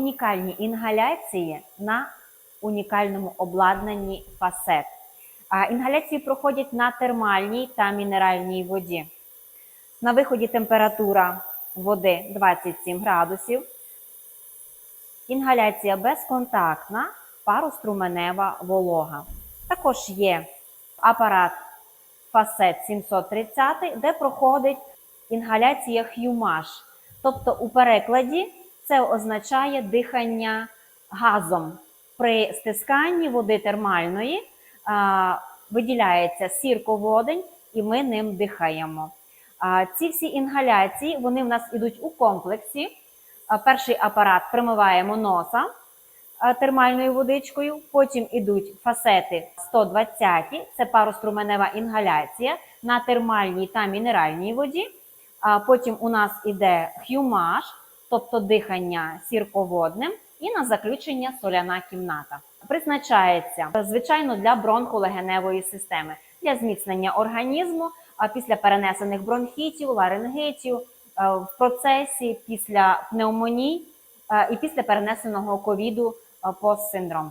Унікальні інгаляції на унікальному обладнанні фасет. Інгаляції проходять на термальній та мінеральній воді. На виході температура води 27 градусів. Інгаляція безконтактна, пароструменева волога. Також є апарат Фасет 730, де проходить інгаляція хюмаш. Тобто у перекладі це означає дихання газом. При стисканні води термальної а, виділяється сірководень, і ми ним дихаємо. А, ці всі інгаляції вони в нас ідуть у комплексі. А, перший апарат примиваємо носа а, термальною водичкою, потім ідуть фасети 120, це пароструменева інгаляція на термальній та мінеральній воді. А потім у нас іде хюмаш, тобто дихання сірководним, і на заключення соляна кімната. Призначається звичайно для бронхолегеневої системи, для зміцнення організму, після перенесених бронхітів, ларингитів, е, в процесі після пневмоній е, і після перенесеного ковіду е, постсиндром.